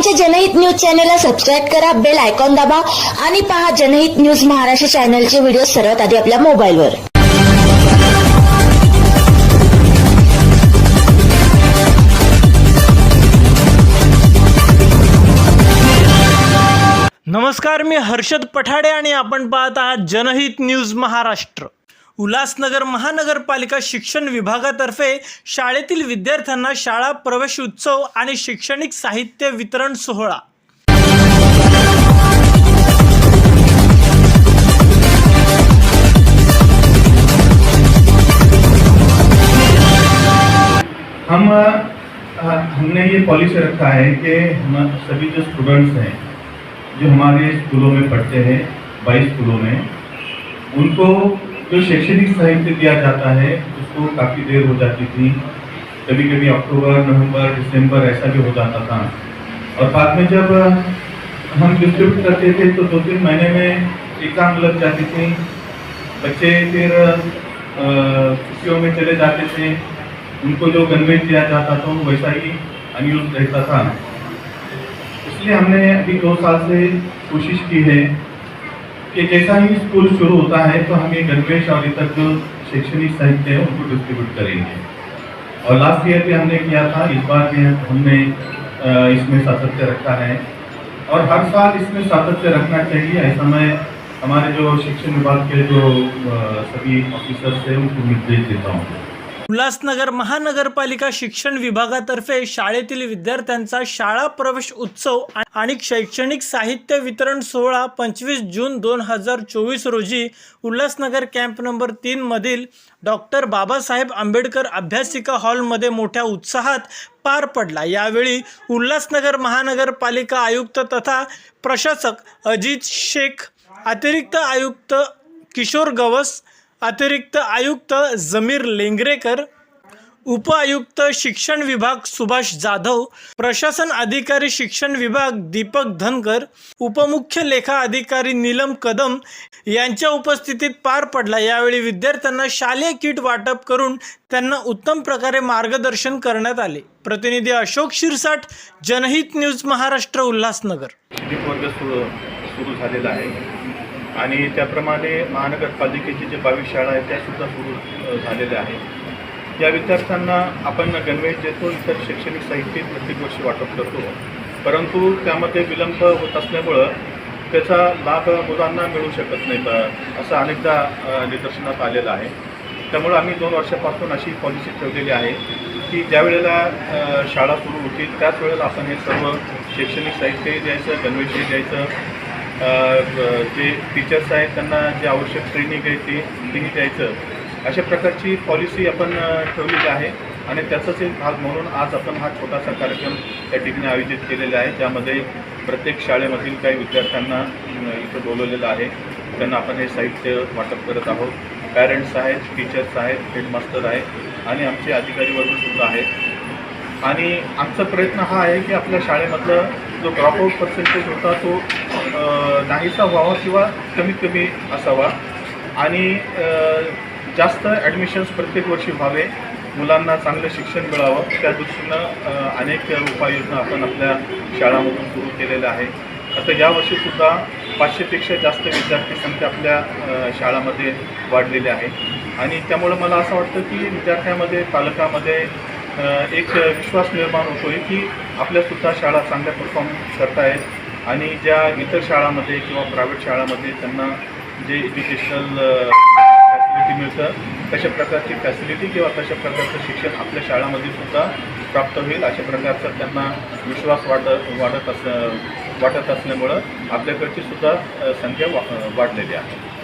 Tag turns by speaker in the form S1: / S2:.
S1: आमच्या जनहित न्यूज चॅनलला सबस्क्राईब करा बेल आयकॉन दाबा आणि पहा जनहित न्यूज महाराष्ट्र चॅनलचे व्हिडिओ सर्वात आधी आपल्या मोबाईलवर.
S2: नमस्कार मी हर्षद पठाडे आणि आपण पाहत आहात जनहित न्यूज महाराष्ट्र. उल्हासनगर महानगरपालिका शिक्षण विभागातर्फे शाळेतील विद्यार्थ्यांना शाळा प्रवेश उत्सव आणि शैक्षणिक साहित्य वितरण सोहळा.
S3: हम हमने ये पॉलिसी रखा है कि हम सभी जो स्टूडेंट्स हैं जो हमारे स्कूलों में पढ़ते हैं बाईस स्कूलों में उनको जो शैक्षणिक साहित्य दिया जाता है, उसको काफ़ी देर हो जाती थी। कभी कभी अक्टूबर, नवंबर, दिसंबर ऐसा भी हो जाता था। और बाद में जब हम डिस्ट्रीब्यूट करते थे तो दो तीन महीने में एग्ज़ाम लग जाती थी। बच्चे फिर छुट्टियों में चले जाते थे। उनको जो कन्वेंट किया जाता था, वो वैसा ही अनयूज रहता था। इसलिए हमने अभी दो साल से कोशिश की है कि जैसा ही स्कूल शुरू होता है तो हम ये गणवेश और इतर जो शैक्षणिक साहित्य है, उनको डिस्ट्रीब्यूट करेंगे। और लास्ट ईयर भी हमने किया था, इस बार भी हमने इसमें सातत्य रखा है। और हर साल इसमें सातत्य रखना चाहिए, ऐसा मैं हमारे जो शिक्षण विभाग के जो सभी ऑफिसर्स हैं, उनको निर्देश देता हूँ।
S2: उल्हासनगर महानगरपालिका शिक्षण विभागातर्फे शाळेतील विद्यार्थ्यांचा शाळा प्रवेश उत्सव आणि शैक्षणिक साहित्य वितरण सोहळा पंचवीस जून दोन हजार चोवीस रोजी उल्हासनगर कॅम्प नंबर तीनमधील डॉक्टर बाबासाहेब आंबेडकर अभ्यासिका हॉलमध्ये मोठ्या उत्साहात पार पडला. यावेळी उल्हासनगर महानगरपालिका आयुक्त तथा प्रशासक अजित शेख अतिरिक्त आयुक्त किशोर गवस अतिरिक्त आयुक्त जमीर लेंगरेकर उपआयुक्त शिक्षण विभाग सुभाष जाधव प्रशासन अधिकारी शिक्षण विभाग दीपक धनकर उपमुख्य लेखा अधिकारी नीलम कदम यांच्या उपस्थितीत पार पडला. यावेळी विद्यार्थ्यांना शालेय किट वाटप करून त्यांना उत्तम प्रकारे मार्गदर्शन करण्यात आले. प्रतिनिधी अशोक शिरसाट जनहित न्यूज महाराष्ट्र उल्हासनगर.
S3: सुरू झालेला आहे? आणि त्याप्रमाणे महानगरपालिकेची जे बावीस शाळा आहेत त्यासुद्धा सुरू झालेल्या आहेत. या विद्यार्थ्यांना आपण गणवेश देतो इतर शैक्षणिक साहित्य प्रत्येक वर्षी वाटप करतो. परंतु त्यामध्ये विलंब होत असल्यामुळं त्याचा लाभ मुलांना मिळू शकत नाही असं अनेकदा निदर्शनात आलेलं आहे. त्यामुळं आम्ही दोन वर्षापासून अशी पॉलिसी ठेवलेली आहे की ज्या वेळेला शाळा सुरू होतील त्याच वेळेला आपण हे सर्व शैक्षणिक साहित्य द्यायचं गणवेश द्यायचं जे टीचर्स आहेत त्यांना जे आवश्यक ट्रेनिंग आहे ती तेही द्यायचं. अशा प्रकारची पॉलिसी आपण ठेवलेली आहे आणि त्याचाच एक भाग म्हणून आज आपण हा छोटासा कार्यक्रम त्या ठिकाणी आयोजित केलेला आहे ज्यामध्ये प्रत्येक शाळेमधील काही विद्यार्थ्यांना इथं बोलवलेलं आहे. त्यांना आपण हे साहित्य वाटप करत आहोत. पॅरेंट्स आहेत टीचर्स आहेत हेडमास्टर आहेत आणि आमचे अधिकारी वर्गसुद्धा आहेत. आणि आमचा प्रयत्न हा आहे की आपल्या शाळेमधलं जो ड्रॉपआउट पर्सेंटेज होता तो नाहीसा व्हावा किंवा कमीत कमी असावा. आणि जास्त ॲडमिशन्स प्रत्येक वर्षी व्हावे. मुलांना चांगलं शिक्षण मिळावं. त्या दृष्टीनं अनेक उपाययोजना आपण आपल्या शाळामधून सुरू केलेल्या आहे आता यावर्षीसुद्धा पाचशेपेक्षा जास्त विद्यार्थी संख्या आपल्या शाळामध्ये वाढलेली आहे आणि त्यामुळं मला असं वाटतं की विद्यार्थ्यांमध्ये पालकामध्ये एक विश्वास निर्माण होतो आहे की आपल्यासुद्धा शाळा चांगल्या परफॉर्म करतायत. आणि ज्या इतर शाळामध्ये किंवा प्रायव्हेट शाळामध्ये त्यांना जे एज्युकेशनल फॅसिलिटी मिळतं तशा प्रकारची फॅसिलिटी किंवा तशा प्रकारचं शिक्षण आपल्या शाळामध्ये सुद्धा प्राप्त होईल. अशा प्रकारचा त्यांना विश्वास वाढ वाढत अस वाटत असल्यामुळं आपल्याकडची सुद्धा संख्या वा वाढलेली आहे.